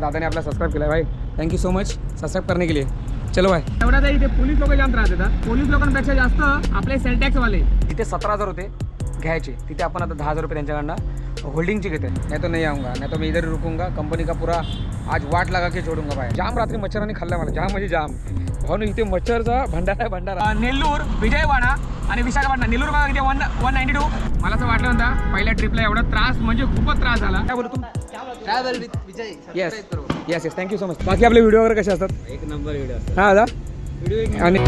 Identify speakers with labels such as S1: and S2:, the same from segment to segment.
S1: दादाने आपला सबस्क्राईब केला भाई. थँक्यू सो मच सबस्क्राईब करने के लिए. चलो भाई. एवढ्या इथे पोलीस लोक जाम त्रास देतात. पोलीस लोकांपेक्षा जास्त आपले सेल वाले इथे सतरा हजार होते घ्यायचे. तिथे आपण आता दहा हजार रुपये त्यांच्याकडनं होल्डिंगची घेते नाही तो नाही आऊंगा नाही तो मी इधर रुकूंगा. कंपनी का पूरा आज वाट लगा के छोडूंगा भाई जाम रात्री मच्छरांनी खाल्ला मला. जाम म्हणजे जाम. म्हणून इथे मच्छरचा भंडारा आहे भंडारा. नेल्लूर विजयवाडा आणि विशाखापट्टणम नेल्लूर बघा इथे वन वन नाईन्टी टू मला असं वाटलं होतं पहिल्या ट्रिपला एवढा त्रास म्हणजे खूपच त्रास झाला. काय बोलतो
S2: travel with Vijay
S1: yes yes yes thank you so much बाकी आपले व्हिडिओ वगैरे कसे असतात?
S2: एक नंबर व्हिडिओ
S1: हा दादा
S2: व्हिडिओ
S1: आणि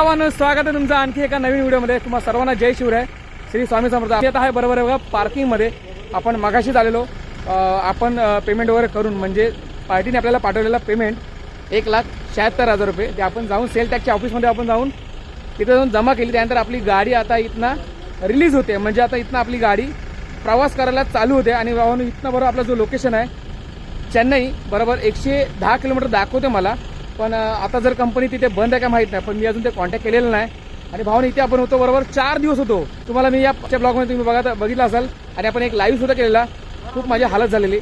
S1: आव्हान स्वागत आहे तुमचं आणखी एका नवीन व्हिडिओमध्ये. तुम्हाला सर्वांना जय शिवराय. श्री स्वामी समर्थ. आता आहे बरोबर आहे बघा पार्किंगमध्ये आपण मगाशीच आलेलो आपण पेमेंट वगैरे करून म्हणजे पार्टीने आपल्याला पाठवलेला पेमेंट एक लाख शहात्तर हजार रुपये. ते आपण जाऊन सेल टॅक्सच्या ऑफिसमध्ये आपण जाऊन तिथे जाऊन जमा केली. त्यानंतर आपली गाडी आता इथनं रिलीज होते. म्हणजे आता इथनं आपली गाडी प्रवास करायला चालू होते. आणि इथनं बरोबर आपला जो लोकेशन आहे चेन्नई बरोबर एकशे दहा किलोमीटर दाखवते मला. पण आता जर कंपनी तिथे बंद आहे का माहीत नाही पण मी अजून ते कॉन्टॅक्ट केलेलं नाही. आणि भावने इथे आपण होतो बरोबर चार दिवस होतो. तुम्हाला मी या ब्लॉगमध्ये तुम्ही बघा बघितलं असाल. आणि आपण एक लाईव्ह सुद्धा केलेला. खूप माझी हालत झालेली.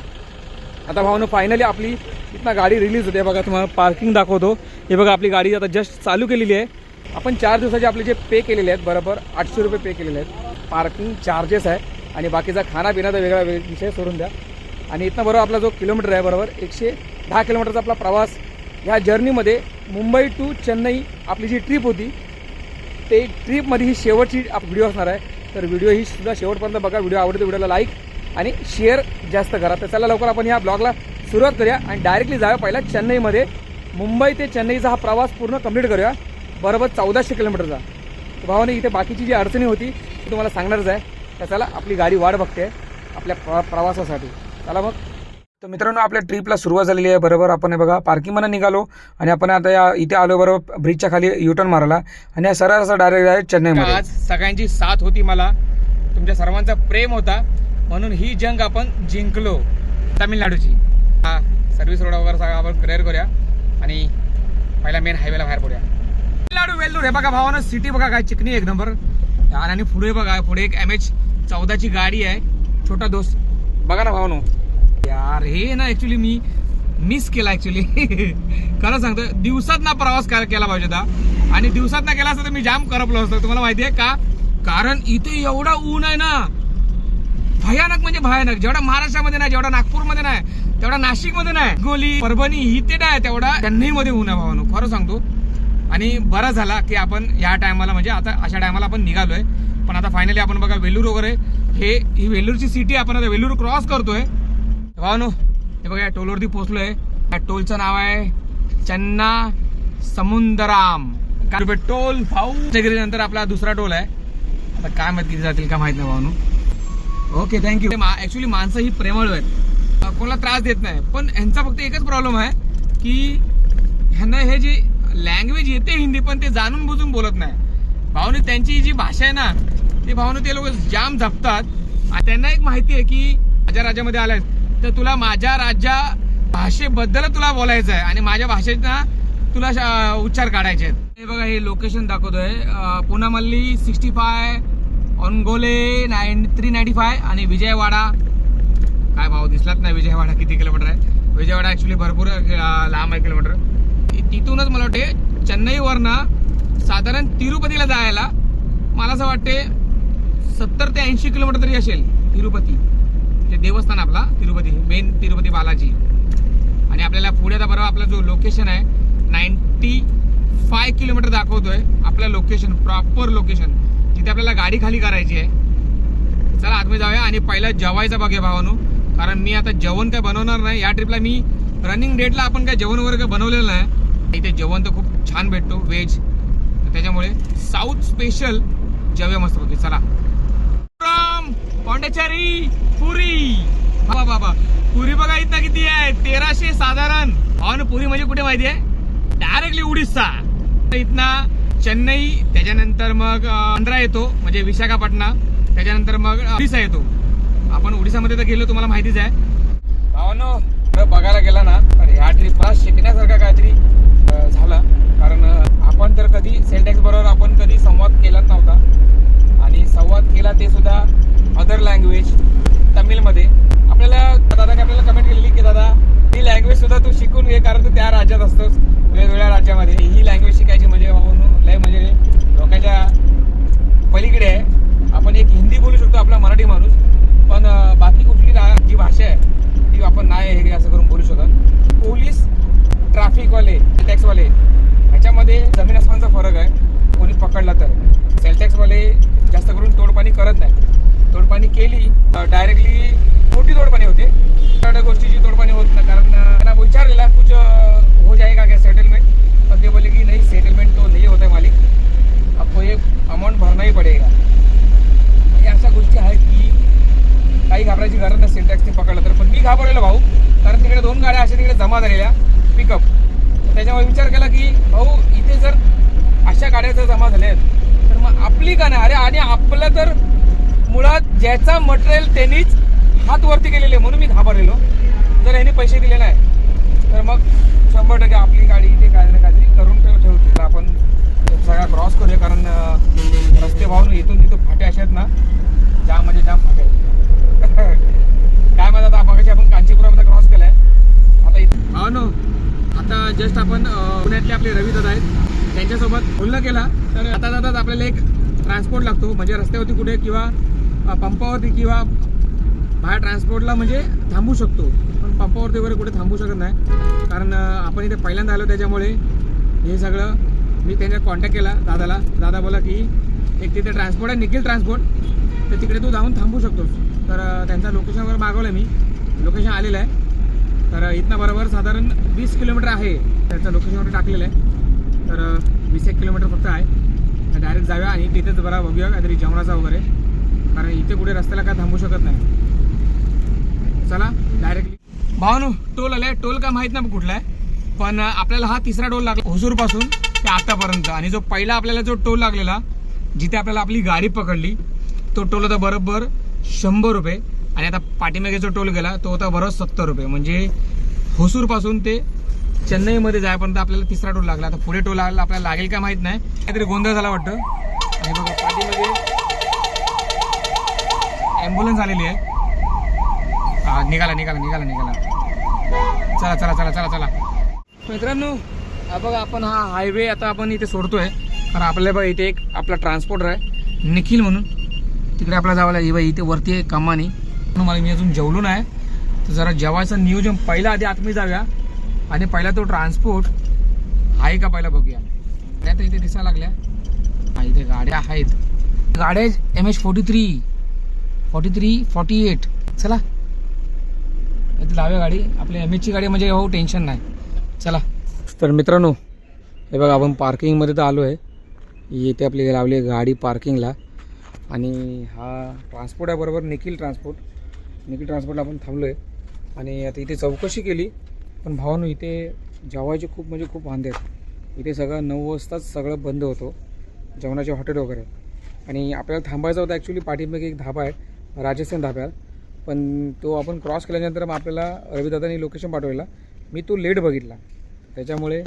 S1: आता भावनं फायनली आपली इथनं गाडी रिलीज होते. बघा तुम्हाला पार्किंग दाखवतो. हे बघा आपली गाडी आता जस्ट चालू केलेली आहे. आपण चार दिवसाचे आपले जे पे केलेले आहेत बरोबर आठशे रुपये पे केलेले आहेत. पार्किंग चार्जेस आहे. आणि बाकीचा खाना तर वेगळा वे- विषय सोडून द्या. आणि इथनं बरोबर आपला जो किलोमीटर आहे बरोबर एकशे दहा किलोमीटरचा आपला प्रवास ह्या जर्नीमध्ये मुंबई टू चेन्नई आपली जी ट्रिप होती ते ट्रिपमध्ये ही शेवटची व्हिडिओ असणार आहे. तर व्हिडिओ ही सुद्धा शेवटपर्यंत बघा. व्हिडिओ आवडते व्हिडिओला लाईक आणि शेअर जास्त करा. तर चला लवकर आपण या ब्लॉगला सुरुवात करूया आणि डायरेक्टली जाऊया पहिला चेन्नईमध्ये. मुंबई ते चेन्नईचा हा प्रवास पूर्ण कंप्लीट करूया. बरोबर चौदाशे किलोमीटरचा. भावाने इथे बाकीची जी अडचणी होती ती तुम्हाला सांगणारच आहे. तर चला आपली गाडी वाट बघते आपल्या प्र प्रवासासाठी. चला मग. तर मित्रांनो आपल्या ट्रिपला सुरुवात झालेली आहे. बरोबर आपण हे बघा पार्किंगमध्ये निघालो आणि आपण आता या इथे आलो बरोबर ब्रिजच्या खाली युटर्न मारायला. आणि सरळ असा डायरेक्ट आहे चेन्नईमध्ये. आज सगळ्यांची साथ होती मला. तुमच्या सर्वांचा प्रेम होता. म्हणून ही जंग आपण जिंकलो तामिळनाडूची. हा सर्व्हिस रोड वगैरे सगळं आपण क्लिअर करूया. आणि पहिला मेन हायवेला बाहेर पडूया. तामिळनाडू वेल्लूर हे बघा भावानं सिटी बघा काय चिकनी एक नंबर आणि पुढे बघा पुढे एक एम एच चौदाची गाडी आहे. छोटा दोस्त. बघा ना भावानो. यार हे ना ऍक्च्युली मी मिस केला ऍक्च्युली खरं सांगतो दिवसात ना प्रवास केला पाहिजे होता. आणि दिवसात ना केला असता तर मी जाम करपलो असतो. तुम्हाला माहिती आहे का? कारण इथे एवढा ऊन आहे ना भयानक म्हणजे भयानक. जेवढा महाराष्ट्रामध्ये नाही जेवढा नागपूरमध्ये नाही तेवढा नाशिकमध्ये नाही. गोली परभणी इथे नाही तेवढा चेन्नईमध्ये ऊन आहे भावानो खरं सांगतो. आणि बरं झाला की आपण या टायमाला म्हणजे आता अशा टायमाला आपण निघालोय. पण आता फायनली आपण बघा वेलूर वगैरे हे ही वेलूरची सिटी आपण आता वेलूर क्रॉस करतोय. भावानो हे बघा या टोलवरती पोहोचलोय या टोलचं नाव आहे चन्ना समुंदराम। काय रुपये टोल भाऊ। नंतर आपला दुसरा टोल आहे आता काय माहिती किती जातील का माहीत नाही भावानो ओके थँक्यू ऍक्च्युली माणसं ही प्रेमळ आहेत. कोणाला त्रास देत नाही. पण ह्यांचा फक्त एकच प्रॉब्लेम आहे की ह्यांना हे जी लँग्वेज येते हिंदी पण ते जाणून बुजून बोलत नाही. भावने त्यांची जी भाषा आहे ना ती भावने ते लोक जाम जपतात. त्यांना एक माहिती आहे की माझ्या राज्यामध्ये आहेत तर तुला माझ्या राज्या भाषेबद्दल तुला बोलायचं आहे. आणि माझ्या भाषेत ना तुला शा- उच्चार काढायचे आहेत. हे बघा हे लोकेशन दाखवतोय. Poonamallee sixty five Ongole nine three ninety five आणि विजयवाडा. काय भाव दिसलाच नाही विजयवाडा किती किलोमीटर आहे? विजयवाडा ॲक्च्युली भरपूर लांब आहे किलोमीटर तिथूनच मला वाटते चेन्नईवरनं साधारण तिरुपतीला जायला मला असं वाटते सत्तर ते ऐंशी किलोमीटर तरी असेल तिरुपती. ते देवस्थान आपला तिरुपती मेन तिरुपती बालाजी. आणि आपल्याला पुढे आता बरोबर आपला जो लोकेशन आहे नाईन्टी फाय किलोमीटर दाखवतोय आपलं लोकेशन प्रॉपर लोकेशन जिथे आपल्याला गाडी खाली करायची आहे. चला आतमध्ये जाऊया आणि पहिला जेवायचं बघूया भावानू. कारण मी आता जेवण काय बनवणार नाही. या ट्रिपला मी रनिंग डेटला आपण काय जेवण वगैरे काय बनवलेलं नाही. इथे जेवण तर खूप छान भेटतो व्हेज त्याच्यामुळे साऊथ स्पेशल जेवूया मस्त होते चला. पांडेचारी पुरी. बाबा बाबा. पुरी बघा इथं किती आहे? तेराशे साधारण. भावानं पुरी म्हणजे कुठे माहिती आहे? डायरेक्टली उडीसा. इथनं चेन्नई त्याच्यानंतर मग आंध्रा येतो म्हणजे विशाखापट्टणम. त्याच्यानंतर मग उडीसा येतो. आपण उडीसामध्ये तर गेलो तुम्हाला माहितीच आहे. भावानो बघायला गेला ना तर ह्या ट्रिपला शिकण्यासारखा काहीतरी झाला झालं. कारण आपण तर कधी सेंटेक्स बरोबर आपण कधी संवाद केलाच नव्हता. आणि संवाद केला ते सुद्धा अदर लँग्वेज तमिळमध्ये. आपल्याला दादाने आपल्याला कमेंट केलेली की दादा ही लँग्वेज सुद्धा तू शिकून घे कारण तू त्या राज्यात असतोस वेगवेगळ्या राज्यामध्ये. ही लँग्वेज शिकायची म्हणजे लय म्हणजे लोकांच्या पलीकडे आहे. आपण एक हिंदी बोलू शकतो आपला मराठी माणूस पण बाकी कुठली रा- जी भाषा आहे ती आपण नाही हे असं करून बोलू शकत. पोलीस ट्रॅफिकवाले टॅक्सवाले ह्याच्यामध्ये जमीन आसमानचा फरक आहे. कोणी पकडला तर. सेल टॅक्सवाले जास्त करून तोडपाणी करत नाही तोडपाणी केली डायरेक्टली मोठी तोडपाणी होते. त्या गोष्टीची तोडपाणी होत नाही कारण त्यांना विचारलेला कुछ हो जाएगा क्या सेटलमेंट पण ते बोले की नाही सेटलमेंट तो नाही होत आहे मालिक. आपको ये अमाऊंट भरना ही पडेगा. या अशा गोष्टी आहेत की काही घाबरायची गरज नसेल टॅक्सी पकडलं तर. पण मी घाबरलेलो भाऊ कारण तिकडे दोन गाड्या अशा तिकडे जमा झालेल्या पिकअप त्याच्यामुळे विचार केला की भाऊ इथे जर अशा गाड्या जर जमा झाल्या आहेत तर मग आपली का नाही? अरे आणि आपलं तर मुळात ज्याचा मटेरियल त्यांनीच हात वरती केलेले आहे, म्हणून मी घाबरलेलो. जर यांनी पैसे दिले नाही तर मग शंभर टक्के आपली गाडी इथे काय ना काहीतरी करून ठेवते आपण सगळा क्रॉस करूया कारण रस्ते वाहून इथून तिथून फाटे असे आहेत ना जाम म्हणजे जाम फाटे आहेत. काय म्हणतात आता मगाशी आपण कांचीपुरामध्ये क्रॉस केलाय. आता इथे हा नो आता जस्ट आपण पुण्यातले आपले रवी दादा आहेत. त्यांच्यासोबत बोलणं केला. तर आता जातात आपल्याला एक ट्रान्सपोर्ट लागतो. म्हणजे रस्त्यावरती कुठे किंवा पंपावरती किंवा बाहेर ट्रान्सपोर्टला म्हणजे थांबू शकतो. पण पंपावरती वगैरे कुठे थांबू शकत नाही. कारण आपण इथे पहिल्यांदा आलो त्याच्यामुळे हे सगळं मी त्यांना कॉन्टॅक्ट केला दादाला. दादा बोला की एक तिथे ट्रान्सपोर्ट आहे निखिल ट्रान्सपोर्ट तर तिकडे तू जाऊन थांबू शकतोस. तर त्यांचा लोकेशन वगैरे मागवलं मी. लोकेशन आलेलं आहे. तर इथनं बरोबर साधारण वीस किलोमीटर आहे. त्याचं लोकेशन वगैरे टाकलेलं आहे. तर वीस एक किलोमीटर फक्त आहे. तर डायरेक्ट जाऊया आणि तिथेच बरा बघूया काहीतरी जेवणाचा वगैरे. कारण इथे कुठे रस्त्याला काय थांबू शकत नाही. चला डायरेक्टली भावनू टोल आलाय. टोल का माहीत नाही कुठला आहे. पण आपल्याला हा तिसरा टोल लागला होसूरपासून ते आतापर्यंत. आणि जो पहिला आपल्याला जो टोल लागलेला जिथे आपल्याला आपली गाडी पकडली तो टोल होता बरोबर शंभर रुपये. आणि आता पाठीमागे जो टोल गेला तो होता बरोबर सत्तर रुपये. म्हणजे होसूरपासून ते चेन्नईमध्ये जायपर्यंत आपल्याला तिसरा टोल लागला. आता पुढे टोल लागला आपल्याला लागेल का माहीत नाही. काहीतरी गोंधळ झाला वाटतं. आणि बघा ॲम्ब्युलन्स आलेली आहे. हा निघाला निघाला निघाला निघाला. चला चला चला चला चला. मित्रांनो बघा आपण हा हायवे आता आपण इथे सोडतोय. कारण आपल्या बघा इथे एक आपला ट्रान्सपोर्टर आहे. निखिल म्हणून. तिकडे आपल्याला जावं लागेल. बाई इथे वरती आहे कमानी. म्हणून मला मी अजून जेवलो नाही. तर जरा जेवायचं नियोजन पहिला आधी आतमध्ये जाऊया. आणि पहिला तो ट्रान्सपोर्ट आहे का पहिला बघूया. त्या इथे दिसायला लागल्या. हा इथे गाड्या आहेत. गाड्या M H forty three forty three forty eight चला. इथे लाव्या गाडी. आपल्या एम एचची गाडी म्हणजे हो टेन्शन नाही. चला. तर मित्रांनो हे बघा आपण पार्किंगमध्ये तर आलो आहे इथे आपली लावली आहे गाडी पार्किंगला आणि हा ट्रान्सपोर्ट आहे बरोबर निखिल ट्रान्सपोर्ट निखिल ट्रान्सपोर्टला आपण थांबलो आहे आणि आता इथे चौकशी केली. पण भावानो इथे जेवायचे खूप म्हणजे खूप वांदे आहेत. इथे सगळं नऊ वाजताच सगळं बंद होतो. जेवणाचे हॉटेल वगैरे. आणि आपल्याला थांबायचं होतं ॲक्च्युली पाठीमागे एक धाबा आहे राजस्थान धाब्यात पण तो आपण क्रॉस केल्यानंतर मग आपल्याला रविदादानी लोकेशन पाठवलेला. मी तो लेट बघितला. त्याच्यामुळे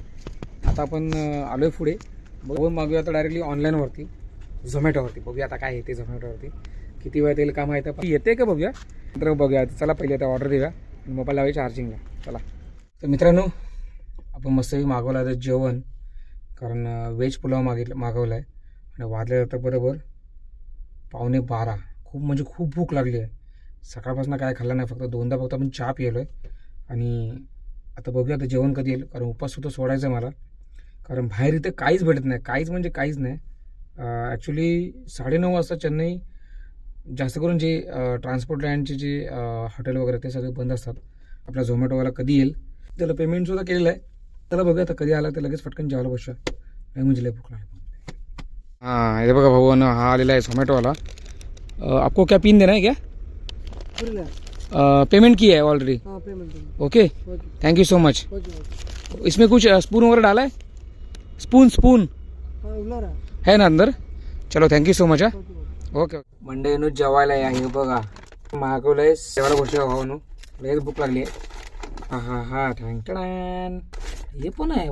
S1: आता आपण आलो आहे पुढे. बघून मागूया आता डायरेक्टली ऑनलाईनवरती झोमॅटोवरती बघूया आता काय येते झोमॅटोवरती किती वेळ येईल का माहीत आहे पण येते का बघूया? तर बघूया. चला पहिले आता ऑर्डर देऊया. आणि मोबाईल लावाय चार्जिंगला चला. तर मित्रांनो आपण मस्तपैकी मागवलं आता जेवण कारण व्हेज पुलाव मागितलं मागवला आहे आणि वाजल्या जातं बरोबर पावणे बारा. खूप म्हणजे खूप भूक लागली आहे. सकाळपासून काय खाल्लं नाही फक्त दोनदा फक्त आपण चहा पिलो आहे आणि आता बघूया आता जेवण कधी येईल कारण उपाससुद्धा सोडायचं आहे मला. कारण बाहेर इथे काहीच भेटत नाही. काहीच म्हणजे काहीच नाही. ॲक्च्युली साडेनऊ वाजता चेन्नई जास्त करून जे ट्रान्सपोर्ट लँडचे जे हॉटेल वगैरे ते सगळे बंद असतात. आपला झोमॅटोवाला कधी येईल त्याला पेमेंटसुद्धा केलेलं आहे. त्याला बघूया आता कधी आला तर लगेच पटकन जेवायला बसूया. नाही म्हणजे लय भूक लागली. हां हे बघा भाऊ हा आलेला आहे झोमॅटोवाला अ, आपको क्या पिन देना है क्या? पेमेंट की है ऑलरेडी
S2: हाँ payment
S1: okay thank you so much इसमें कुछ स्पून वगैरह डाला है? स्पून स्पून
S2: हाँ उला रहा
S1: है ना अंदर? चलो थँक्यू सो मच हा. ओके मंडे नु जेवायला या हे बघा. मागवलंय जेवायला बसलो भावानू लगेच भूक लागली आहे. हा हा हा ठँकडान हे पण आहे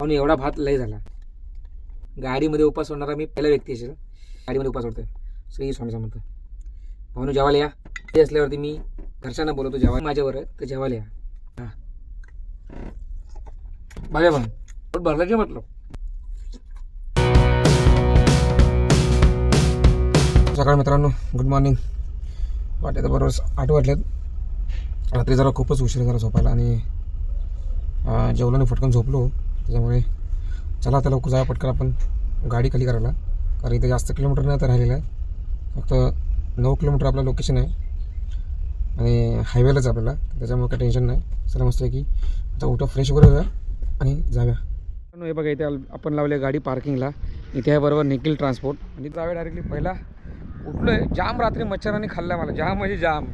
S1: पण एवढा भात लय झाला. गाडीमध्ये उपास सोडणारा मी पहिला व्यक्ती असेल. गाडीमध्ये उपास सोडतोय. श्री स्वामी समर्थ. भाऊन जेवायला या. ते असल्यावरती मी घरच्यांना बोलवतो जेव्हा माझ्यावर तर जेवायला या. हां. बघा पण भरलं जे म्हटलं? सकाळ मित्रांनो गुड मॉर्निंग वाटत तर बरोबर आठ वाटल्यात रात्री जरा खूपच उशीर झाला झोपायला आणि अं, जेवलो आणि फटकन झोपलो. त्याच्यामुळे चला आता लवकर जाऊया पटकन आपण गाडी खाली करायला. कारण इथे जास्त किलोमीटर नाही तर राहिलेलं आहे. फक्त नऊ किलोमीटर आपलं लोकेशन आहे. आणि हायवेलाच आपल्याला. त्याच्यामुळे काही टेन्शन नाही. चला मस्त आहे की आता उठं फ्रेश वगैरे होऊया आणि जाऊया. हे बघा इथे आपण लावले गाडी पार्किंगला इथे आहे बरोबर निखिल ट्रान्सपोर्ट आणि जावे डायरेक्टली पहिला. उठलोय. जाम रात्री मच्छरांनी खाल्ला मला. जाम म्हणजे जाम.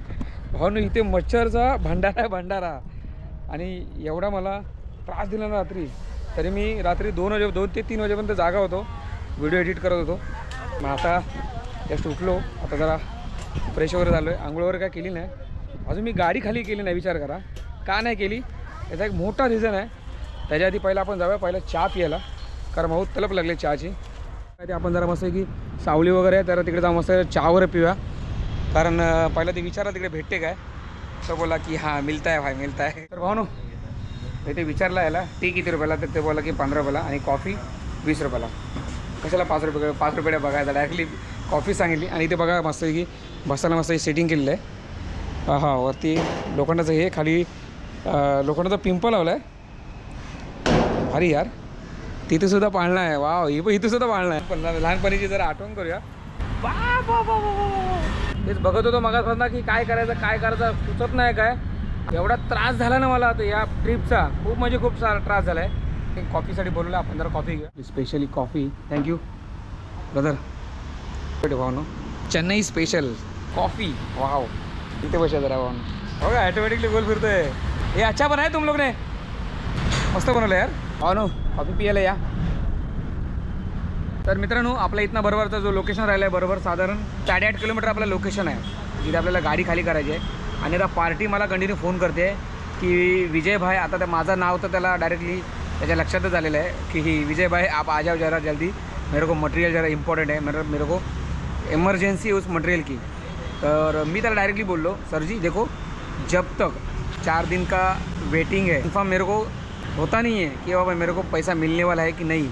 S1: भाऊन इथे मच्छरचा भंडारा आहे भंडारा. आणि एवढा मला त्रास दिला ना रात्री. तरी मी रात्री दोन वाजे दोन ते तीन वाजेपर्यंत जागा होतो. व्हिडिओ एडिट करत होतो. मग आता जस्ट उठलो. आता जरा फ्रेश वगैरे झालो आहे आंघोळ वगैरे काय केली नाही. अजून मी गाडी खाली केली नाही विचार करा. का नाही केली? याचा एक मोठा रिझन आहे. त्याच्या आधी पहिला आपण जाऊया. पहिला चहा प्यायला. कारण भाऊ तलप लागले चहाची. आपण जरा मस्त आहे की सावली वगैरे आहे तर तिकडे जाऊन मस्त चहा वगैरे पिऊया. कारण पहिला ते विचारला तिकडे भेटते काय? तर बोला की हां मिलता आहे भाई मिलता आहे तर भाऊ मी ते विचारला याला टी किती रुपयाला? तर ते बोला की पंधरा रुपयाला आणि कॉफी वीस रुपयाला. कशाला पाच रुपये पाच रुपये बघायचा डायरेक्टली कॉफी सांगितली आणि इथे बघा मस्त की बसायला मस्त सेटिंग केलेलं आहे. हा वरती लोखंडाचं हे खाली लोखंडाचं लोखंडाचा पिंपल लावला आहे भारी यार. तिथेसुद्धा पाळणं पाळणा आहे. वा इथेसुद्धा पाळणा आहे. पण लहानपणीची जरा आठवण करूया. वा. तेच बघत होतो मगापासून की काय करायचं काय करायचं सुचत नाही काय. एवढा त्रास झाला ना मला आता या ट्रिपचा खूप म्हणजे खूप सारा त्रास झाला आहे कॉफीसाठी बोलवलं आपण जरा कॉफी घेऊया. Specially coffee thank you brother भावनो Chennai special coffee. Wow. इथे बसा जरा भावनो हो का ॲटोमॅटिकली गोल फिरतोय. हे अच्छा पण आहे तुम लोग ने मस्त बनवलं यार. भावनो कॉफी पियाला या. तर मित्रांनो आपल्या इथनं बरोबरचा जो लोकेशन राहिला आहे बरोबर साधारण साडेआठ किलोमीटर आपलं लोकेशन आहे. जिथे आपल्याला गाडी खाली करायची आहे. आणि आता पार्टी मला कंटिन्यू फोन करते की विजय भाई आता त्या माझं नाव तर त्याला डायरेक्टली त्याच्या लक्षातच आलेलं आहे की ही विजय भाई आप आ जाओ जरा जल्दी. मेरे को मटेरियल जरा इम्पॉर्टंट है मेरे मेरे को इमर्जन्सी उस मटेरियल की. तर मी त्याला डायरेक्टली बोललो सर जी देखो जब तक चार दिन का वेटिंग है इन्फॉर्म मेरे को होता नहीं है कि बाबा मेरे को पैसा मिलने वाला है कि नहीं.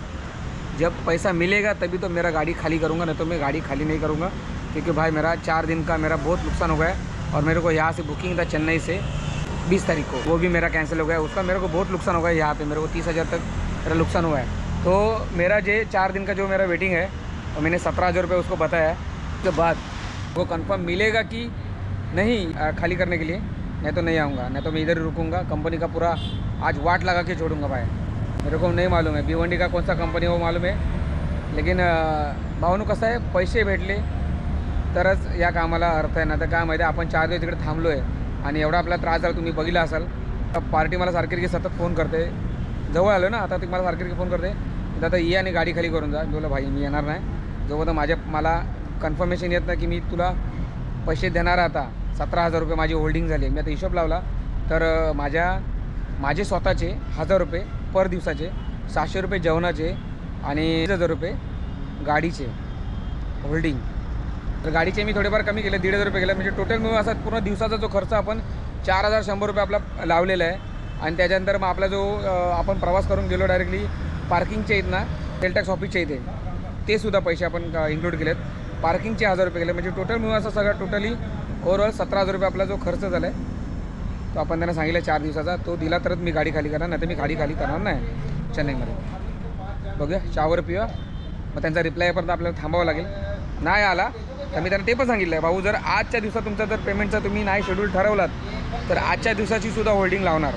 S1: जब पैसा मिलेगा तभी तो मेरा गाड़ी खाली करूँगा, नहीं तो मैं गाड़ी खाली नहीं करूँगा। क्योंकि भाई मेरा चार दिन का मेरा बहुत नुकसान हो गया और मेरे को यहाँ से बुकिंग था चेन्नई से बीस तारीख को। वो भी मेरा कैंसिल हो गया, उसका मेरे को बहुत नुकसान हो गया यहाँ पे, मेरे को तीस हज़ार तक मेरा नुकसान हुआ है। तो मेरा जो चार दिन का जो मेरा वेटिंग है, और मैंने सत्रह हज़ार रुपये उसको बताया, उसके बाद वो कंफर्म मिलेगा कि नहीं खाली करने के लिए, नहीं तो नहीं आऊँगा, नहीं तो मैं इधर ही रुकूँगा कंपनी का पूरा आज वाट लगा के छोड़ूँगा भाई। मेरे को नहीं मालूम है। भिवंडी का कौन सा कंपनी वो मालूम है। लेकिन अं, कसं आहे पैसे भेटले। तरच या कामाला अर्थ आहे. ना तर काय माहिती आहे, आपण चार दिवस तिकडे थांबलो आहे आणि एवढा आपला त्रास झाला तुम्ही बघितला असाल. पार्टी मला सारखी सतत फोन करते. जवळ आलो ना आता ती मला सारखी फोन करते. आता ये आणि गाडी खाली करून जा. मी बोला भाई मी येणार नाही. जोपर्यंत माझ्या मला कन्फर्मेशन येत नाही की मी तुला पैसे देणार आहे आता. सतरा हजार रुपये माझी होल्डिंग झाली मी आता हिशोब लावला. तर माझ्या माझे स्वतःचे हजार रुपये पर दिवसाचे सहाशे रुपये जेवणाचे आणि हजार रुपये गाडीचे होल्डिंग तर गाडीचे मी थोडेफार कमी केले दीड हजार रुपये केले. म्हणजे टोटल मिळून असा पूर्ण दिवसाचा जो खर्च आपण चार हजार शंभर रुपये आपला लावलेला आहे. आणि त्याच्यानंतर मग आपला जो आपण प्रवास करून गेलो डायरेक्टली पार्किंगच्या आहेत ना सेल ऑफिसच्या इथे. ते सुद्धा पैसे आपण इन्क्लूड केलेत. पार्किंगचे हजार रुपये केले. म्हणजे टोटल मिळून असा सगळं टोटली ओव्हरऑल सतरा हजार रुपये आपला जो खर्च झाला आहे तो आपण त्यांना सांगितलं चार दिवसाचा तो दिला तरच मी गाडी खाली करणार नाही तर मी गाडी खाली करणार नाही चेन्नईमध्ये. बघूया शावर पिवा मग त्यांचा रिप्लाय परत आपल्याला थांबावं लागेल. नाही आला तर मी त्यांना ते पण सांगितलं आहे भाऊ जर आजच्या दिवसात तुमचा जर पेमेंटचा तुम्ही नाही शेड्यूल ठरवलात तर आजच्या दिवसाची सुद्धा होल्डिंग लावणार.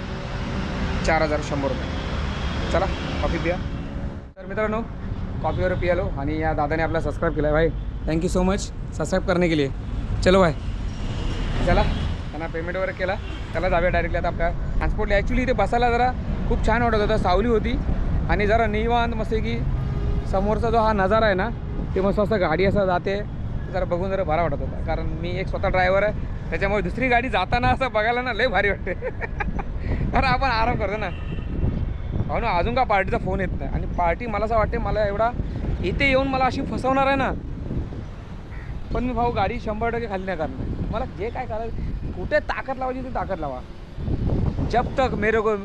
S1: चार हजार शंभर रुपये. चला कॉफी पिया तर मित्रांनो कॉफीवर पियालो आणि या दादाने आपला सबस्क्राईब केला आहे भाई थँक्यू सो मच सबस्क्राईब करणे के लिए. चलो भाई. चला. त्यांना पेमेंट वगैरे केला. त्याला जाऊया डायरेक्टली आता आपल्या ट्रान्सपोर्टला ॲक्च्युली इथे बसायला जरा खूप छान वाटत होता. सावली होती. आणि जरा निवांत मस्त की समोरचा जो हा नजारा आहे ना ते मस्त असं गाडी असं जाते. जरा बघून जरा बरा वाटत होता. कारण मी एक स्वतः ड्रायव्हर आहे. त्याच्यामुळे दुसरी गाडी जाताना असं बघायला ना लय भारी वाटते. कारण आपण आराम करतो ना. हो ना अजून का पार्टीचा फोन येत नाही? आणि पार्टी मला असं वाटते मला एवढा इथे येऊन मला अशी फसवणार आहे ना. पण मी भाऊ गाडी शंभर टक्के खाली नाही करणार. मला जे काय करायचं कुठे ताकद लावायची ती ताकद लावा. जब तक मेरे को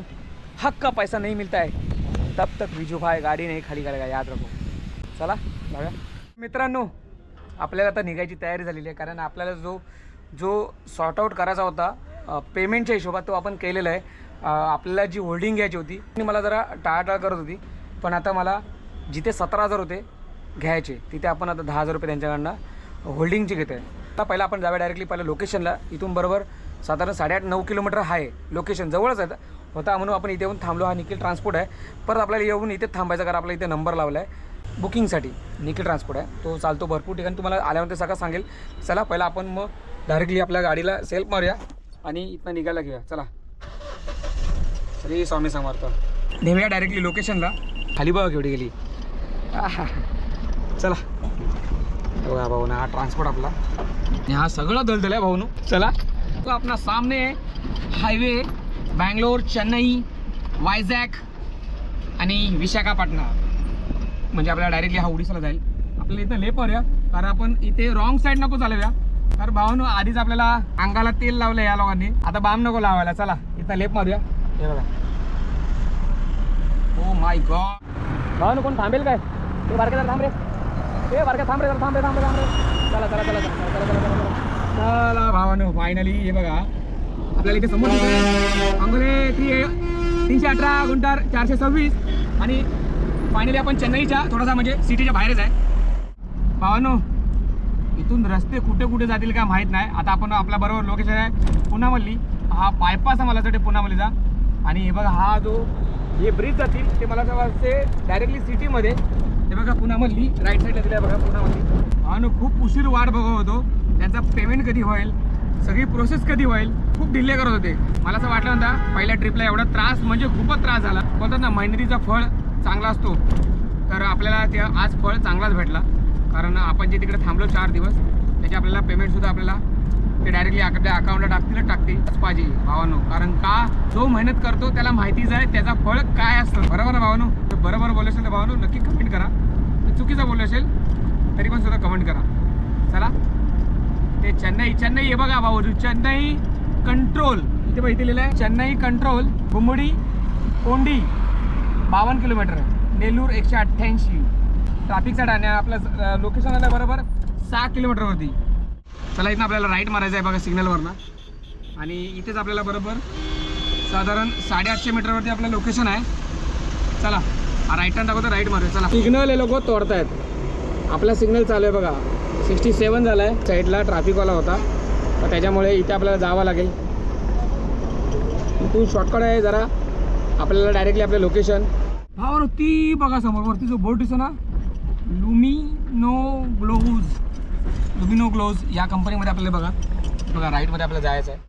S1: हक का पैसा नहीं मिलता है तब तक विजू भाई गाडी नाही खाली करायला याद रखो। चला बघा. मित्रांनो आपल्याला आता निघायची तयारी झालेली आहे कारण आपल्याला जो जो सॉर्ट आऊट करायचा होता पेमेंटच्या हिशोबात तो आपण केलेला आहे. आपल्याला जी होल्डिंग घ्यायची होती ती मला जरा टाळाटाळ करत होती. पण आता मला जिथे सतरा हजार होते घ्यायचे तिथे आपण आता दहा हजार रुपये त्यांच्याकडनं होल्डिंगची घेत आहे आता पहिला आपण जाऊया डायरेक्टली पहिल्या लोकेशनला इथून बरोबर साधारण साडेआठ नऊ किलोमीटर आहे लोकेशन जवळच आहे. होता म्हणून आपण इथे येऊन थांबलो. हा निखिल ट्रान्सपोर्ट आहे. परत आपल्याला येऊन इथे थांबायचं कारण आपला इथे नंबर लावला आहे बुकिंगसाठी निखिल ट्रान्सपोर्ट आहे. तो चालतो भरपूर ठिकाणी. तुम्हाला आल्यानंतर सगळं सांगेल. चला पहिला आपण मग डायरेक्टली आपल्या गाडीला सेल्फ मारूया. आणि इथनं निघायला घेऊया. चला. श्री स्वामी समर्थ. नेहमीया डायरेक्टली लोकेशनला खाली बघा केवढी गेली. चला. बघा भाऊ ना हा ट्रान्सपोर्ट आपला. हा सगळं दलदल आहे भाऊ चला. तो अपना सामने हायवे बँगलोर चेन्नई वायझॅक आणि विशाखापट्टणम. म्हणजे आपल्याला डायरेक्टली हा उडीसाला जाईल. आपल्याला इथं लेप या कारण आपण इथे रॉंग साईड नको चालूया तर भाऊ आधीच आपल्याला अंगाला तेल लावलं या लोकांनी. आता बाम नको लावायला. चला. इथं लेप मारूया. हे बघा. ओ माय गॉड भावानो कोण थांबेल काय? ते बारके थांब रे. ते बारके थांब रे जरा थांब रे थांब रे थांब रे. चला चला चला चला चला चला चला चला. भावानो फायनली हे बघा. आपल्याला इथे समोर अंगोले ती तीनशे अठरा गुंटार चारशे सव्वीस. आणि फायनली आपण चेन्नईच्या थोडासा म्हणजे सिटीच्या बाहेरच आहे. भावानो इथून रस्ते कुठे कुठे जातील काय माहीत नाही. आता आपण आपल्या बरोबर लोकेशन आहे पुनामल्ली. हा बायपास आहे मला वाटते पुनामल्लीचा. आणि हे बघा हा जो हे ब्रिज जातील ते मला असं वाटते डायरेक्टली सिटीमध्ये बघा पुण्यामधली राईट साईडला दिलं आहे बघा पुण्यामधली आणि खूप उशीर वाट बघत होतो. त्यांचा पेमेंट कधी होईल? सगळी प्रोसेस कधी होईल? खूप डिले करत होते. मला असं वाटलं नव्हतं पहिल्या ट्रिपला एवढा त्रास म्हणजे खूपच त्रास झाला. बोलतात ना मेहनतीचा फळ चांगला असतो. तर आपल्याला ते आज फळ चांगलाच भेटला. कारण आपण जे तिकडे थांबलो चार दिवस त्याचे आपल्याला पेमेंटसुद्धा आपल्याला ते डायरेक्टली आपल्या अकाउंटला टाकतील टाकते. पाहिजे भावानो. कारण का? जो मेहनत करतो त्याला माहितीच आहे त्याचा फळ काय असतं. बरोबर ना भावानो? तर बरोबर बोलायचं असेल तर भावानो नक्की कमेंट करा. चुकीचं बोललो असेल तरी पण सुद्धा कमेंट करा. चला. ते चेन्नई चेन्नई हे बघा भाऊ चेन्नई कंट्रोल इथे बघ लिहिलं आहे चेन्नई कंट्रोल बुंबडी कोंडी बावन्न किलोमीटर नेलूर एकशे अठ्ठ्याऐंशी. ट्रॅफिकचा आणि आपलं लोकेशन आलं बरोबर सहा किलोमीटरवरती चला इथं आपल्याला राईट मारायचं आहे बघा सिग्नलवरनं आणि इथेच आपल्याला बरोबर साधारण साडेआठशे मीटरवरती आपलं लोकेशन आहे. चला. राईट टर्न दाखवतो राईट मारूया. चला. सिग्नल हे लोक तोडतायत. आपला सिग्नल चालू आहे बघा. सिक्स्टी सेवन झाला आहे साईडला ट्रॅफिकवाला होता. तर त्याच्यामुळे इथे आपल्याला जावं लागेल. इथून शॉर्टकट आहे जरा. आपल्याला डायरेक्टली आपलं लोकेशन हा ती बघा समोर. वरती जो बोर्ड दिसतो ना लुमिनो ग्लोव्ज लुमिनो ग्लोव्ज या कंपनीमध्ये आपल्याला बघा. बघा राईटमध्ये आपल्याला जायचं आहे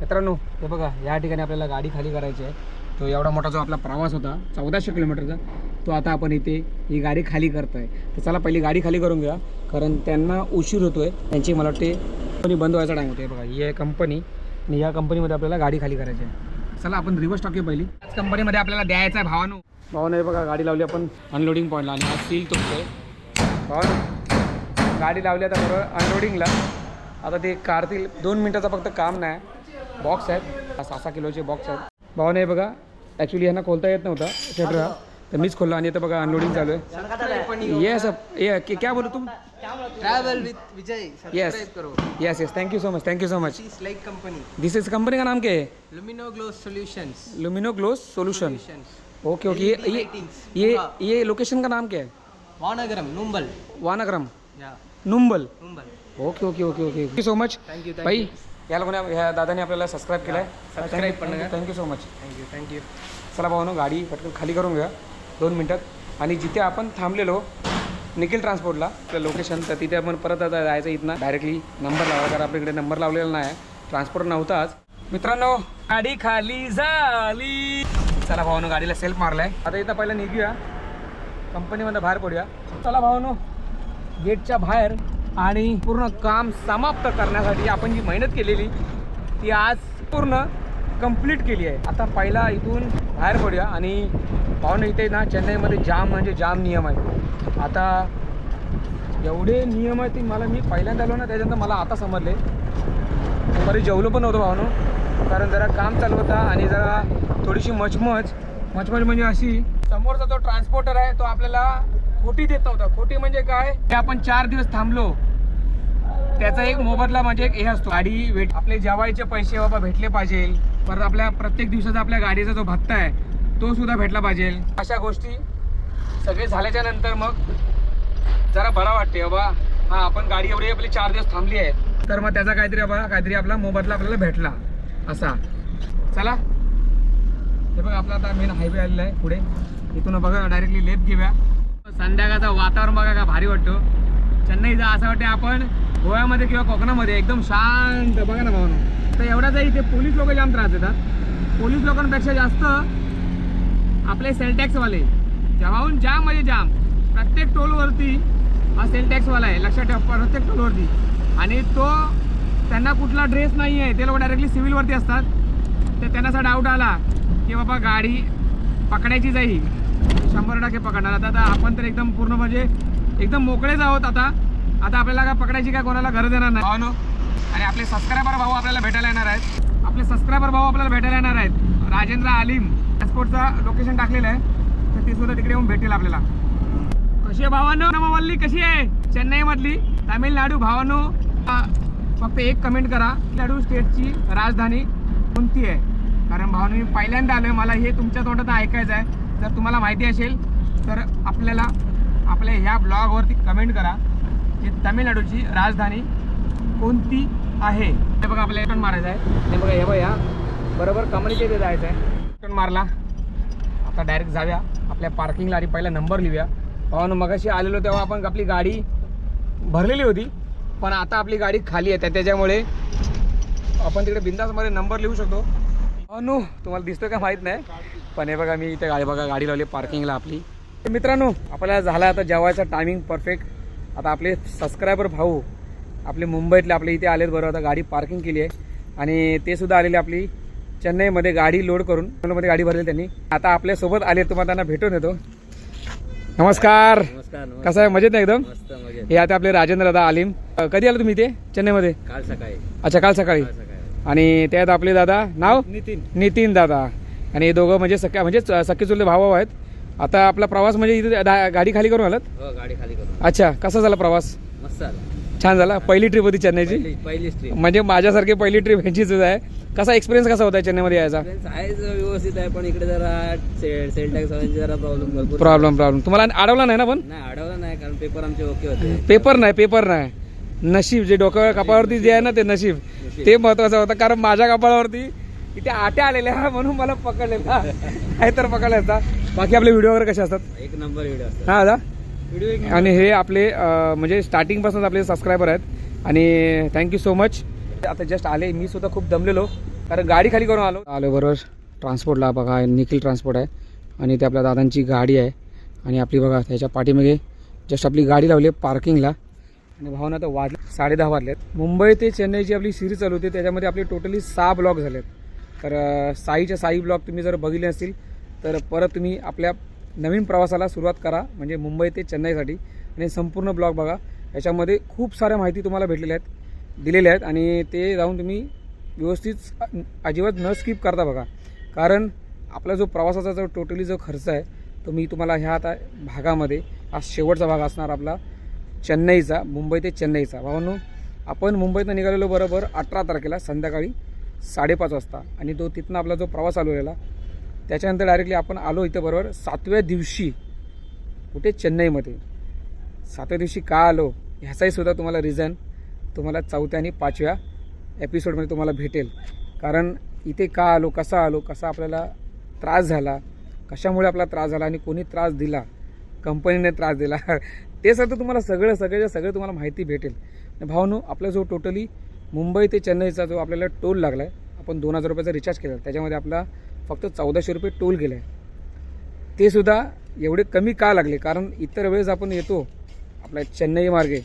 S1: मित्रांनो हे बघा या ठिकाणी आपल्याला गाडी खाली करायची आहे. तो एवढा मोठा जो आपला प्रवास होता चौदाशे किलोमीटरचा तो आता आपण इथे ही गाडी खाली करतोय. तर चला पहिली गाडी खाली करून घ्या कारण त्यांना उशीर होतोय. त्यांची मला वाटते कंपनी बंद व्हायचा टाईम होते बघा. ही आहे कंपनी आणि या कंपनीमध्ये आपल्याला गाडी खाली करायची आहे. चला आपण रिवर्स टाकूया पहिली. त्याच कंपनीमध्ये आपल्याला द्यायचं आहे भावानो. भावानं बघा गाडी लावली आपण अनलोडिंग पॉईंटला आणि हा सील तुटतोय. भावानो गाडी लावली आता बरोबर अनलोडिंगला आता ते कारतील. दोन मिनटाचं फक्त काम नाही. बॉक्स आहेत. सहा सहा किलोचे बॉक्स आहेत. भावाने हे बघा. ॲक्च्युली यांना खोलता येत नव्हता शटर हा. तर मीच खोलला आणि आता बघा अनलोडिंग चालू आहे. ये ये क्या बोलो तुम?
S2: Travel Vijay
S1: yes yes yes thank you so much thank you so much
S2: like company
S1: this is company का नाम क्या है?
S2: Lumino Glow Solutions
S1: Lumino Glows Solution okay okay ये ये ये ये लोकेशन का नाम क्या है?
S2: Vanagaram Numbal
S1: Vanagaram Numbal
S2: Numbal
S1: okay okay okay okay thank you so much भाई या लोकांनी ह्या दादाने आपल्याला सबस्क्राईब केलं आहे
S2: subscribe पण.
S1: Thank you so much
S2: thank you thank you
S1: चला भावानो गाडी पटकन खाली करून घ्या दोन मिनटात आणि जिथे आपण थांबलेलो निखिल ट्रान्सपोर्टला आपलं लोकेशन तर तिथे आपण परत आता जायचं इथनं. डायरेक्टली नंबर लावा कारण आपल्याकडे नंबर लावलेला नाही ट्रान्सपोर्ट नव्हताच मित्रांनो गाडी खाली झाली. चला भावानो गाडीला सेल्फ मारलाय. आता इथं पहिलं निघूया. कंपनीमध्ये बाहेर पडूया. चला भावानो गेटच्या बाहेर. आणि पूर्ण काम समाप्त करण्यासाठी आपण जी मेहनत केलेली ती आज पूर्ण कंप्लीट केली आहे. आता पहिला इथून बाहेर पडूया आणि पाहुणे इथे ना चेन्नईमध्ये जाम म्हणजे जाम नियम आहे आता एवढे नियम आहेत ते मला मी पहिल्यांदा आलो ना त्याच्यानंतर मला आता समजले. बरे जेवलो पण नव्हतं भावनो कारण जरा काम चालू होता आणि जरा थोडीशी मचमच मचमच म्हणजे अशी समोरचा जो ट्रान्सपोर्टर आहे तो आपल्याला खोटी देत नव्हता. खोटी म्हणजे काय? हे आपण चार दिवस थांबलो. त्याचा एक मोबदला म्हणजे एक हे असतो. गाडी भेट आपले जेवायचे पैसे बाबा भेटले पाहिजे. परत आपल्या प्रत्येक दिवसाचा आपल्या गाडीचा जो भत्ता आहे तो सुद्धा भेटला पाहिजे. अशा गोष्टी सगळे झाल्याच्यानंतर मग जरा बरा वाटते बाबा. हा आपण गाडी एवढी आपली चार दिवस थांबली आहे. तर मग त्याचा काहीतरी बाबा काहीतरी आपला मोबदला आपल्याला भेटला. असा. चला. हे बघा आपला आता मेन हायवे आलेला आहे. पुढे. इथून बघा डायरेक्टली लेप घेऊया. संध्याकाळचं वातावरण बघा का भारी वाटतो. चेन्नईचा असं वाटते आपण गोव्यामध्ये किंवा कोकणामध्ये एकदम शांत. बघा ना भाऊ तर एवढाच इथे पोलीस लोक जाम त्रास देतात. पोलीस लोकांपेक्षा जास्त आपले सेलटॅक्सवाले. जेव्हाहून जाम म्हणजे जाम. प्रत्येक टोलवरती हा सेलटॅक्सवाला आहे. लक्षात ठेवा प्रत्येक टोलवरती. आणि तो त्यांना कुठला ड्रेस नाही आहे ते लोक डायरेक्टली सिव्हिलवरती असतात. तर त्यांना असा डाऊट आला की बाबा गाडी पकडायची जाईल. शंभर टक्के पकडणार. आता आता आपण तर एकदम पूर्ण म्हणजे एकदम मोकळेच आहोत आता. आता आपल्याला काय पकडायची काय कोणाला गरज येणार नाही. भावनो आणि आपले सबस्क्रायबर भाऊ आपल्याला भेटायला येणार आहेत. आपले सबस्क्रायबर भाऊ आपल्याला भेटायला येणार आहेत. राजेंद्र आलिम ट्रान्सपोर्टचं लोकेशन टाकलेलं आहे. तर ते सुद्धा तिकडे येऊन भेटेल आपल्याला. कशी आहे भावानो? नमवल्ली कशी आहे? चेन्नई मधली तामिळनाडू. भावानो फक्त एक कमेंट करा. तामिळनाडू स्टेटची राजधानी कोणती आहे? कारण भावानो मी पहिल्यांदा आलोय. मला हे तुमच्या तोंडात ऐकायचं आहे. जर तुम्हाला माहिती असेल तर आपल्याला आपल्या ह्या ब्लॉगवरती कमेंट करा की तामिळनाडूची राजधानी कोणती आहे? हे बघा आपल्याला टन मारायचं आहे. ते बघा हे बघा. या बरोबर कमलीच्या इथे जायचं आहे. टन मारला. आता डायरेक्ट जाऊया. आपल्या पार्किंगला आधी पहिला नंबर लिहूया. पण मगाशी आलेलो तेव्हा आपण आपली गाडी भरलेली होती पण आता आपली गाडी खाली आहे. त्याच्यामुळे आपण तिकडे बिंदासमध्ये नंबर लिहू शकतो. अनु तुम्हाला दिसतो का? माहीत नाही. पण हे बघा मी इथे गाडी बघा गाडी लावली पार्किंगला आपली. तर मित्रांनो आपल्याला झाला आता जेवायचा टायमिंग परफेक्ट आता आपले सबस्क्रायबर भाऊ आपले मुंबईतले आपले इथे आलेत बरोबर. आता गाडी पार्किंग केली आहे. आणि ते सुद्धा आलेले आपली चेन्नईमध्ये गाडी लोड करून मध्ये गाडी भरली त्यांनी. आता आपल्यासोबत आले तुम्हाला त्यांना भेटून येतो नमस्कार. कसं आहे? मजेत ना एकदम? हे आता आपले राजेंद्र दादा आलिम. कधी आले तुम्ही इथे? चेन्नईमध्ये?
S2: काल सकाळी.
S1: अच्छा काल सकाळी.
S2: सकाळी.
S1: आणि त्यात आपले दादा नाव?
S2: नितीन.
S1: नितीन दादा. आणि हे दोघं म्हणजे सख्या म्हणजे सख्खे चुलते भाऊ आहेत. आता आपला प्रवास म्हणजे इथे दा- गाडी खाली करून आलात?
S2: हो गाडी खाली करून.
S1: अच्छा कसा झाला प्रवास?
S2: मस्त
S1: छान झाला? पहिली ट्रिप होती चेन्नईची?
S2: पहिली पहिली स्ट्रीम
S1: म्हणजे माझ्यासारखी पहिली ट्रिप ह्यांचीच आहे. कसा एक्सपिरियन्स कसा होता चेन्नईमध्ये यायचा?
S2: आहे जरा व्यवस्थित आहे पण इकडे जरा सेल सेल टॅक्स वाल्यांची जरा प्रॉब्लेम भरपूर
S1: प्रॉब्लेम प्रॉब्लेम तुम्हाला अडवला नाही ना पण?
S2: नाही अडवलं नाही कारण पेपर आमचे ओके होते.
S1: पेपर नाही पेपर नाही. नशीब जे डोक्यावर कपाळावरती जे आहे ना ते नशीब. ते महत्वाचं होतं कारण माझ्या कपाळावरती इथे आट्या आलेल्या म्हणून मला पकडलेला नाही तर पकडला असता बाकी आपले व्हिडिओ वगैरे कसे असतात?
S2: एक नंबर व्हिडिओ
S1: हा दादा
S2: व्हिडिओ
S1: आणि हे आपले अं, म्हणजे स्टार्टिंगपासून आपले सबस्क्रायबर आहेत. आणि थँक्यू सो मच आता जस्ट आले मी सुद्धा खूप दमलेलो कारण गाडी खाली करून आलो. आलो बरोबर. ट्रान्सपोर्टला बघा निखिल ट्रान्सपोर्ट आहे. आणि ते आपल्या दादांची गाडी आहे. आणि आपली बघा त्याच्या पाठीमागे जस्ट आपली गाडी लावली आहे पार्किंगला आणि भावना आता वाजले साडे दहा वाजलेत. मुंबई ते चेन्नईची आपली सिरीज चालू होती. त्याच्यामध्ये आपले टोटली सहा ब्लॉक झालेत. तर साईच्या साई ब्लॉग तुम्ही जर बघितले असतील तर परत तुम्ही आपल्या नवीन प्रवासाला सुरुवात करा म्हणजे मुंबई ते चेन्नईसाठी आणि संपूर्ण ब्लॉग बघा. याच्यामध्ये खूप साऱ्या माहिती तुम्हाला भेटलेल्या आहेत दिलेल्या आहेत आणि ते जाऊन तुम्ही व्यवस्थित अजिबात न स्किप करता बघा. कारण आपला जो प्रवासाचा जो टोटली जो खर्च आहे तो मी तुम्हाला ह्या आता भागामध्ये हा शेवटचा भाग असणार आपला चेन्नईचा मुंबई ते चेन्नईचा. भावांनो आपण मुंबईतनं निघालेलो बरोबर अठरा तारखेला संध्याकाळी. साडेपाच वाजता. आणि तो तिथनं आपला जो प्रवास चालू राहिला त्याच्यानंतर डायरेक्टली आपण आलो इथं बरोबर सातव्या दिवशी कुठे? चेन्नईमध्ये. सातव्या दिवशी का आलो? ह्याचाही सुद्धा तुम्हाला रिझन तुम्हाला चौथ्या आणि पाचव्या एपिसोडमध्ये तुम्हाला भेटेल. कारण इथे का आलो कसा आलो कसा आपल्याला त्रास झाला कशामुळे आपला त्रास झाला आणि कोणी त्रास दिला कंपनीने त्रास दिला ते सर तुम्हाला सगळं सगळं सगळं तुम्हाला माहिती भेटेल. आणि भावनो आपला जो टोटली मुंबई ते चेन्नईचा जो आपल्याला टोल लागला आहे आपण दोन हजार रुपयाचा रिचार्ज केला. त्याच्यामध्ये आपला फक्त चौदाशे रुपये टोल गेला आहे ते सुद्धा एवढे कमी का लागले? कारण इतर वेळेस आपण येतो आपल्या चेन्नई मार्गे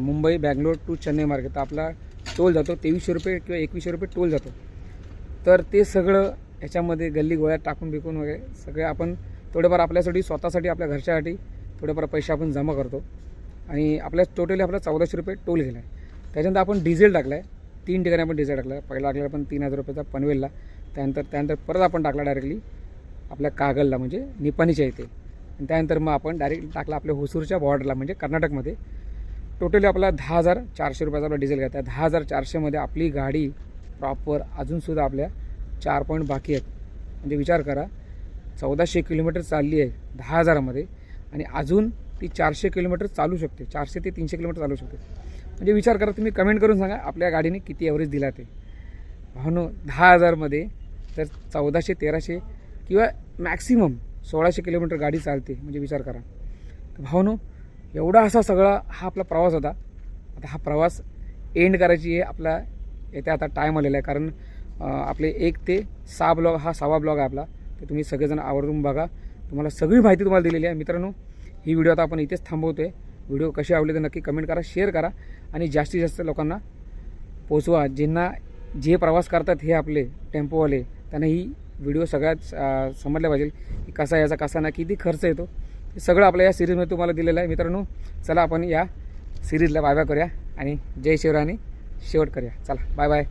S1: मुंबई बँगलोर टू चेन्नई मार्गे तर आपला टोल जातो तेवीसशे रुपये किंवा एकवीसशे रुपये टोल जातो. तर ते सगळं ह्याच्यामध्ये गल्ली गोळ्यात टाकून बिकून वगैरे सगळे आपण थोडेफार आपल्यासाठी स्वतःसाठी आपल्या घरच्यासाठी थोडेफार पैसे आपण जमा करतो. आणि आपल्या टोटली आपला चौदाशे रुपये टोल गेला आहे त्याच्यानंतर आपण डिझेल टाकला आहे तीन ठिकाणी आपण डिझेल टाकला आहे पहिला टाकला आपण तीन हजार रुपयाचा पनवेलला. त्यानंतर त्यानंतर परत आपण टाकला डायरेक्टली आपल्या कागलला म्हणजे निपाणीच्या इथे. आणि त्यानंतर मग आपण डायरेक्ट टाकला आपल्या हुसूरच्या बॉर्डरला म्हणजे कर्नाटकमध्ये. टोटली आपला दहा हजार चारशे रुपयाचा आपला डिझेल घ्या दहा हजार चारशेमध्ये आपली गाडी प्रॉपर अजूनसुद्धा आपल्या चार पॉईंट बाकी आहेत. म्हणजे विचार करा चौदाशे किलोमीटर चालली आहे दहा हजारामध्ये. आणि अजून ती चारशे किलोमीटर चालू शकते. चारशे ते तीनशे किलोमीटर चालू शकते. म्हणजे विचार करा तुम्ही कमेंट करून सांगा आपल्या गाडीने किती ॲव्हरेज दिला ते. भावनो दहा हजारमध्ये तर चौदाशे तेराशे किंवा मॅक्सिमम सोळाशे किलोमीटर गाडी चालते म्हणजे विचार करा. तर भावनो एवढा असा सगळा हा आपला प्रवास होता. आता हा प्रवास एंड करायची आहे आपला येत्या आता टाईम आलेला आहे. कारण आपले एक ते सहा ब्लॉग हा सहावा ब्लॉग आहे आपला. तर तुम्ही सगळेजण आवर्जून बघा. तुम्हाला सगळी माहिती तुम्हाला दिलेली आहे. मित्रांनो ही व्हिडिओ आता आपण इथेच थांबवतो आहे व्हिडिओ कसे आवडले तर नक्की कमेंट करा शेअर करा आणि जास्तीत जास्त लोकांना पोचवा ज्यांना जे प्रवास करतात हे आपले टेम्पोवाले त्यांना ही व्हिडिओ सगळ्यात समजल्या पाहिजे की कसा याचा कसा ना किती खर्च येतो. हे सगळं आपल्या या सिरीजमध्ये तुम्हाला दिलेलं आहे. मित्रांनो चला आपण या सिरीजला बाय बाय करूया आणि जय शिवराणी शेवट करूया. चला बाय बाय